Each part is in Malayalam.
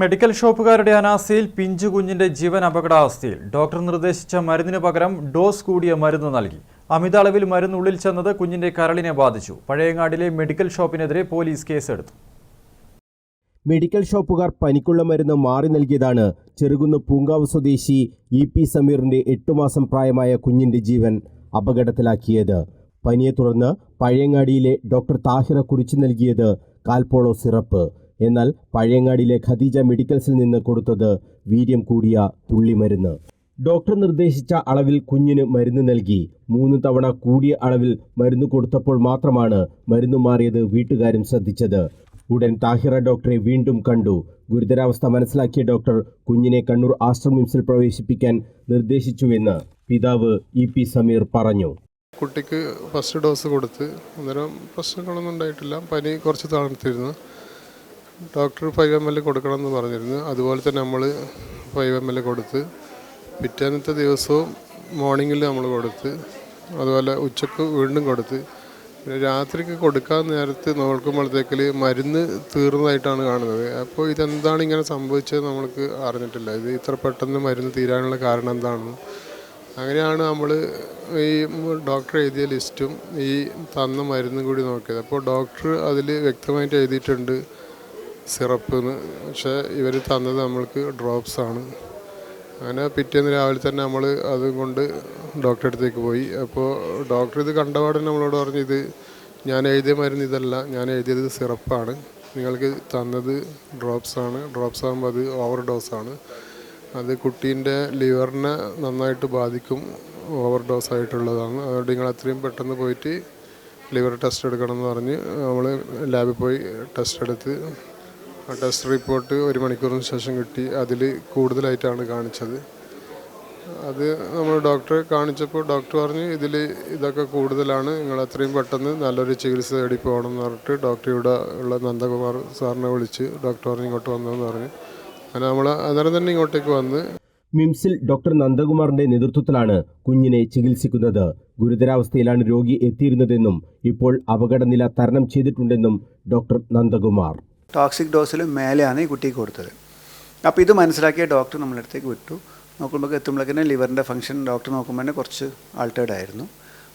മെഡിക്കൽ ഷോപ്പുകാരുടെ അനാസ്ഥയിൽ പിഞ്ചു കുഞ്ഞിന്റെ ജീവൻ അപകടാവസ്ഥയിൽ ഡോക്ടർ നിർദ്ദേശിച്ച മരുന്നിന് പകരം ഡോസ് കൂടിയ മരുന്ന് നൽകി. അമിത അളവിൽ മരുന്ന് ഉള്ളിൽ ചെന്നത് കുഞ്ഞിന്റെ കരളിനെ ബാധിച്ചു. പഴയങ്ങാടിലെ മെഡിക്കൽ ഷോപ്പിനെതിരെ പോലീസ് കേസെടുത്തു. മെഡിക്കൽ ഷോപ്പുകാർ പനിക്കുള്ള മരുന്ന് മാറി നൽകിയതാണ് ചെറുകുന്ന് പൂങ്കാവ് സ്വദേശി ഇ പി സമീറിന്റെ എട്ടുമാസം പ്രായമായ കുഞ്ഞിന്റെ ജീവൻ അപകടത്തിലാക്കിയത്. പനിയെ തുടർന്ന് പഴയങ്ങാടിയിലെ ഡോക്ടർ താഹിറ കുറിച്ചു നൽകിയത് കാൽപോളോ സിറപ്പ്. എന്നാൽ പഴയങ്ങാടിയിലെ ഖദീജ മെഡിക്കൽസിൽ നിന്ന് കൊടുത്തത് വീര്യം കൂടിയ തുള്ളിമരുന്ന്. ഡോക്ടർ നിർദ്ദേശിച്ച അളവിൽ കുഞ്ഞിന് മരുന്ന് നൽകി. മൂന്ന് തവണ കൂടിയ അളവിൽ മരുന്ന് കൊടുത്തപ്പോൾ മാത്രമാണ് മരുന്ന് മാറിയത് വീട്ടുകാരും ശ്രദ്ധിച്ചത്. ഉടൻ താഹിറ ഡോക്ടറെ വീണ്ടും കണ്ടു. ഗുരുതരാവസ്ഥ മനസ്സിലാക്കിയ ഡോക്ടർ കുഞ്ഞിനെ കണ്ണൂർ ആശ്രമിംസിൽ പ്രവേശിപ്പിക്കാൻ നിർദ്ദേശിച്ചുവെന്ന് പിതാവ് ഇ പി സമീർ പറഞ്ഞു. കുട്ടിക്ക് ഫസ്റ്റ് ഡോസ് കൊടുത്ത് അന്നേരം പ്രശ്നങ്ങളൊന്നും ഉണ്ടായിട്ടില്ല. പനി കുറച്ച് തളർത്തിരുന്നു ഡോക്ടർ ഫൈവ് എം എൽ കൊടുക്കണം എന്ന് പറഞ്ഞിരുന്നു. അതുപോലെ തന്നെ നമ്മൾ ഫൈവ് എം എൽ കൊടുത്ത് പിറ്റേന്നത്തെ ദിവസവും മോർണിംഗിൽ നമ്മൾ കൊടുത്ത് അതുപോലെ ഉച്ചയ്ക്ക് വീണ്ടും കൊടുത്ത് പിന്നെ രാത്രിക്ക് കൊടുക്കാൻ നേരത്ത് നോക്കുമ്പോഴത്തേക്കിൽ മരുന്ന് തീർന്നതായിട്ടാണ് കാണുന്നത്. അപ്പോൾ ഇതെന്താണ് ഇങ്ങനെ സംഭവിച്ചത് നമ്മൾക്ക് അറിഞ്ഞിട്ടില്ല. ഇത് ഇത്ര പെട്ടെന്ന് മരുന്ന് തീരാനുള്ള കാരണം എന്താണെന്ന്. അങ്ങനെയാണ് നമ്മൾ ഈ ഡോക്ടർ എഴുതിയ ലിസ്റ്റും ഈ തന്ന മരുന്നും കൂടി നോക്കിയത്. അപ്പോൾ ഡോക്ടർ അതിൽ വ്യക്തമായിട്ട് എഴുതിയിട്ടുണ്ട്. സിറപ്പ് പക്ഷേ ഇവർ തന്നത് നമ്മൾക്ക് ഡ്രോപ്സ് ആണ്. അങ്ങനെ പിറ്റേന്ന് രാവിലെ തന്നെ നമ്മൾ അതും കൊണ്ട് ഡോക്ടറെ അടുത്തേക്ക് പോയി. അപ്പോൾ ഡോക്ടർ ഇത് കണ്ടപാടെ നമ്മളോട് പറഞ്ഞു ഇത് ഞാൻ എഴുതിയ മരുന്ന് ഇതല്ല ഞാൻ എഴുതിയത് സിറപ്പാണ്. നിങ്ങൾക്ക് തന്നത് ഡ്രോപ്സ് ആണ്. ഡ്രോപ്സ് ആകുമ്പോൾ അത് ഓവർ ഡോസാണ് അത് കുട്ടീന്റെ ലിവറിനെ നന്നായിട്ട് ബാധിക്കും ഓവർ ഡോസ് ആയിട്ടുള്ളതാണ്. അതുകൊണ്ട് നിങ്ങൾ അത്രയും പെട്ടെന്ന് പോയിട്ട് ലിവർ ടെസ്റ്റ് എടുക്കണം എന്ന് പറഞ്ഞ് നമ്മൾ ലാബിൽ പോയി ടെസ്റ്റ് എടുത്ത് ടെസ്റ്റ് റിപ്പോർട്ട് ഒരു മണിക്കൂറിന് ശേഷം കിട്ടി. അതിൽ കൂടുതലായിട്ടാണ് കാണിച്ചത്. അത് നമ്മൾ ഡോക്ടറെ കാണിച്ചപ്പോൾ ഡോക്ടർ പറഞ്ഞു ഇതിൽ ഇതൊക്കെ കൂടുതലാണ്. നിങ്ങൾ അത്രയും പെട്ടെന്ന് നല്ലൊരു ചികിത്സ തേടി പോകണം എന്ന് പറഞ്ഞിട്ട് ഡോക്ടർ ഇവിടെ ഉള്ള നന്ദകുമാർ സാറിനെ വിളിച്ച് ഡോക്ടർ പറഞ്ഞ് ഇങ്ങോട്ട് വന്നതെന്ന് പറഞ്ഞു. അങ്ങനെ നമ്മൾ അന്നേരം തന്നെ ഇങ്ങോട്ടേക്ക് വന്ന് മിംസിൽ ഡോക്ടർ നന്ദകുമാറിന്റെ നേതൃത്വത്തിലാണ് കുഞ്ഞിനെ ചികിത്സിക്കുന്നത്. ഗുരുതരാവസ്ഥയിലാണ് രോഗി എത്തിയിരുന്നതെന്നും ഇപ്പോൾ അപകടനില തരണം ചെയ്തിട്ടുണ്ടെന്നും ഡോക്ടർ നന്ദകുമാർ ടോക്സിക് ഡോസിൽ മേലെയാണ് ഈ കുട്ടിക്ക് കൊടുത്തത്. അപ്പോൾ ഇത് മനസ്സിലാക്കിയ ഡോക്ടർ നമ്മളടുത്തേക്ക് വിട്ടു. നോക്കുമ്പോൾ എത്തുമ്പോഴേക്കിനെ ലിവറിന്റെ ഫംഗ്ഷൻ ഡോക്ടർ നോക്കുമ്പോൾ തന്നെ കുറച്ച് ആൾട്ടേഡ് ആയിരുന്നു.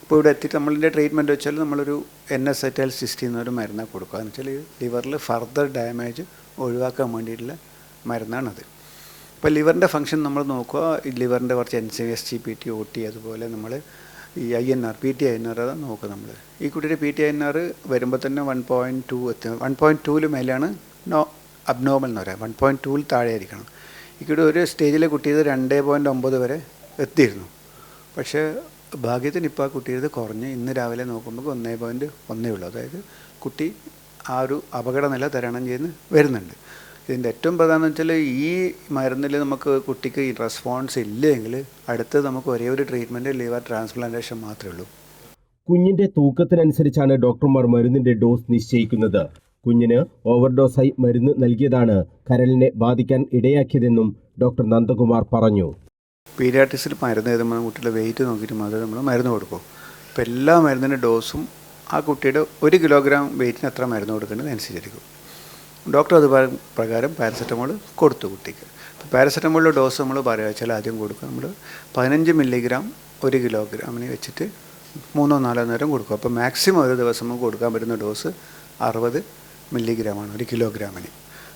അപ്പോൾ ഇവിടെ എത്തിയിട്ട് നമ്മളിന്റെ ട്രീറ്റ്മെന്റ് വെച്ചാൽ നമ്മളൊരു എൻ എസ് എറ്റൽ സിസ്റ്റി എന്നൊരു മരുന്നാണ് കൊടുക്കുക. എന്ന് വെച്ചാൽ ലിവറിൽ ഫർദർ ഡാമേജ് ഒഴിവാക്കാൻ വേണ്ടിയിട്ടുള്ള മരുന്നാണത്. അപ്പോൾ ലിവറിന്റെ ഫംഗ്ഷൻ നമ്മൾ നോക്കുക. ലിവറിന്റെ കുറച്ച് N C S G P T O T അതുപോലെ നമ്മൾ ഈ I N R P T I N R അതാണ് നോക്കുക നമ്മൾ ഈ കുട്ടിയുടെ P T I N R വരുമ്പോൾ തന്നെ വൺ പോയിന്റ് ടു എത്തി വൺ പോയിന്റ് ടൂവിൽ മേലെയാണ് നോ അബ്നോർമൽ എന്ന് പറയാം. വൺ പോയിന്റ് ടൂവിൽ താഴെ ആയിരിക്കണം ഈ കുട്ടി ഒരു സ്റ്റേജിലെ കുട്ടിയത് രണ്ട് പോയിന്റ് ഒമ്പത് വരെ എത്തിയിരുന്നു. പക്ഷേ ഭാഗ്യത്തിന് ഇപ്പോൾ ആ കുട്ടിയത് കുറഞ്ഞ് ഇന്ന് രാവിലെ നോക്കുമ്പോൾ ഒന്നേ പോയിന്റ് ഒന്നേ ഉള്ളൂ. അതായത് കുട്ടി ആ ഒരു അപകടനില തരണം ചെയ്ത് വരുന്നുണ്ട്. ഇതിന്റെ ഏറ്റവും പ്രധാനം വെച്ചാൽ ഈ മരുന്നിൽ നമുക്ക് കുട്ടിക്ക് റെസ്പോൺസ് ഇല്ലെങ്കിൽ അടുത്ത് നമുക്ക് ഒരേ ഒരു ട്രീറ്റ്മെന്റ് ലിവർ ട്രാൻസ്പ്ലാന്റേഷൻ മാത്രമേ ഉള്ളൂ. കുഞ്ഞിന്റെ തൂക്കത്തിനനുസരിച്ചാണ് ഡോക്ടർമാർ മരുന്നിന്റെ ഡോസ് നിശ്ചയിക്കുന്നത്. കുഞ്ഞിന് ഓവർഡോസായി മരുന്ന് നൽകിയതാണ് കരളിനെ ബാധിക്കാൻ ഇടയാക്കിയതെന്നും ഡോക്ടർ നന്ദകുമാർ പറഞ്ഞു. പീരിയാട്ടിക്സിൽ മരുന്ന് എഴുതുമ്പോൾ കുട്ടിയുടെ വെയിറ്റ് നോക്കിയിട്ട് മാത്രമേ നമ്മൾ മരുന്ന് കൊടുക്കൂ. അപ്പോൾ എല്ലാ മരുന്നിന്റെ ഡോസും ആ കുട്ടിയുടെ ഒരു കിലോഗ്രാം വെയിറ്റിന് എത്ര മരുന്ന് കൊടുക്കേണ്ടത് അനുസരിച്ചിരിക്കും. ഡോക്ടർ അത് പ്രകാരം പാരസെറ്റമോൾ കൊടുത്തു കുട്ടിക്ക്. പാരസെറ്റമോളിന്റെ ഡോസ് നമ്മൾ പറയുക വെച്ചാൽ ആദ്യം കൊടുക്കുക. നമ്മൾ പതിനഞ്ച് മില്ലിഗ്രാം ഒരു കിലോഗ്രാമിന് വെച്ചിട്ട് മൂന്നോ നാലോ നേരം കൊടുക്കും അപ്പോൾ മാക്സിമം ഒരു ദിവസം കൊടുക്കാൻ പറ്റുന്ന ഡോസ് അറുപത് മില്ലിഗ്രാമാണ് ഒരു കിലോഗ്രാമിന്.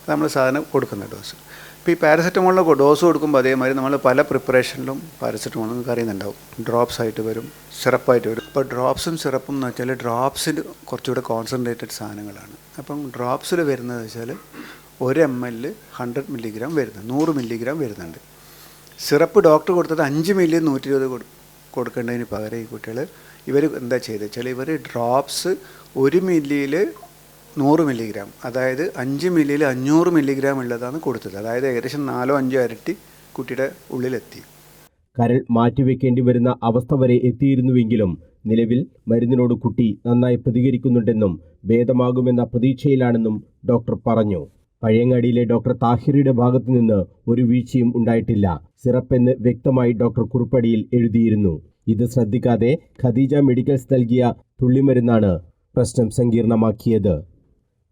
നമ്മൾ സാധനം കൊടുക്കുന്ന ഡോസ്. ഇപ്പോൾ ഈ പാരസെറ്റമോളിന്റെ ഡോസ് കൊടുക്കുമ്പോൾ അതേമാതിരി നമ്മൾ പല പ്രിപ്പറേഷനിലും പാരസെറ്റമോൾ നിങ്ങൾക്ക് അറിയുന്നുണ്ടാവും ഡ്രോപ്സ് ആയിട്ട് വരും സിറപ്പായിട്ട് വരും. അപ്പോൾ ഡ്രോപ്സും സിറപ്പും എന്ന് വെച്ചാൽ ഡ്രോപ്സിൽ കുറച്ചുകൂടെ കോൺസെൻട്രേറ്റഡ് സാധനങ്ങളാണ്. അപ്പം ഡ്രോപ്സിൽ വരുന്നത് വെച്ചാൽ ഒരു എം എൽ ഹൺഡ്രഡ് മില്ലിഗ്രാം വരുന്നത് നൂറ് മില്ലിഗ്രാം വരുന്നുണ്ട്. സിറപ്പ് ഡോക്ടർ കൊടുത്തത് അഞ്ച് മില്ലി നൂറ്റി ഇരുപത് കൊടു കൊടുക്കേണ്ടതിന് പകരം ഈ കുട്ടികൾ ഇവർ എന്താ ചെയ്തത് വെച്ചാൽ ഇവർ ഡ്രോപ്സ് ഒരു മില്ലിയിൽ നൂറ് മില്ലിഗ്രാം അതായത് അഞ്ച് മില്ലിയിൽ അഞ്ഞൂറ് മില്ലിഗ്രാം ഉള്ളതാണ് കൊടുത്തത്. അതായത് ഏകദേശം നാലോ അഞ്ചോ ഇരട്ടി കുട്ടിയുടെ ഉള്ളിലെത്തി. കരൾ മാറ്റിവെക്കേണ്ടി വരുന്ന അവസ്ഥ വരെ എത്തിയിരുന്നുവെങ്കിലും നിലവിൽ മരുന്നിനോട് കുട്ടി നന്നായി പ്രതികരിക്കുന്നുണ്ടെന്നും ഭേദമാകുമെന്ന പ്രതീക്ഷയിലാണെന്നും ഡോക്ടർ പറഞ്ഞു. പഴയങ്ങാടിയിലെ ഡോക്ടർ താഹിറിയുടെ ഭാഗത്തു നിന്ന് ഒരു വീഴ്ചയും ഉണ്ടായിട്ടില്ല. സിറപ്പെന്ന് വ്യക്തമായി ഡോക്ടർ കുറുപ്പടിയിൽ എഴുതിയിരുന്നു. ഇത് ശ്രദ്ധിക്കാതെ ഖദീജ മെഡിക്കൽസ് നൽകിയ തുള്ളിമരുന്നാണ് പ്രശ്നം സങ്കീർണമാക്കിയത്.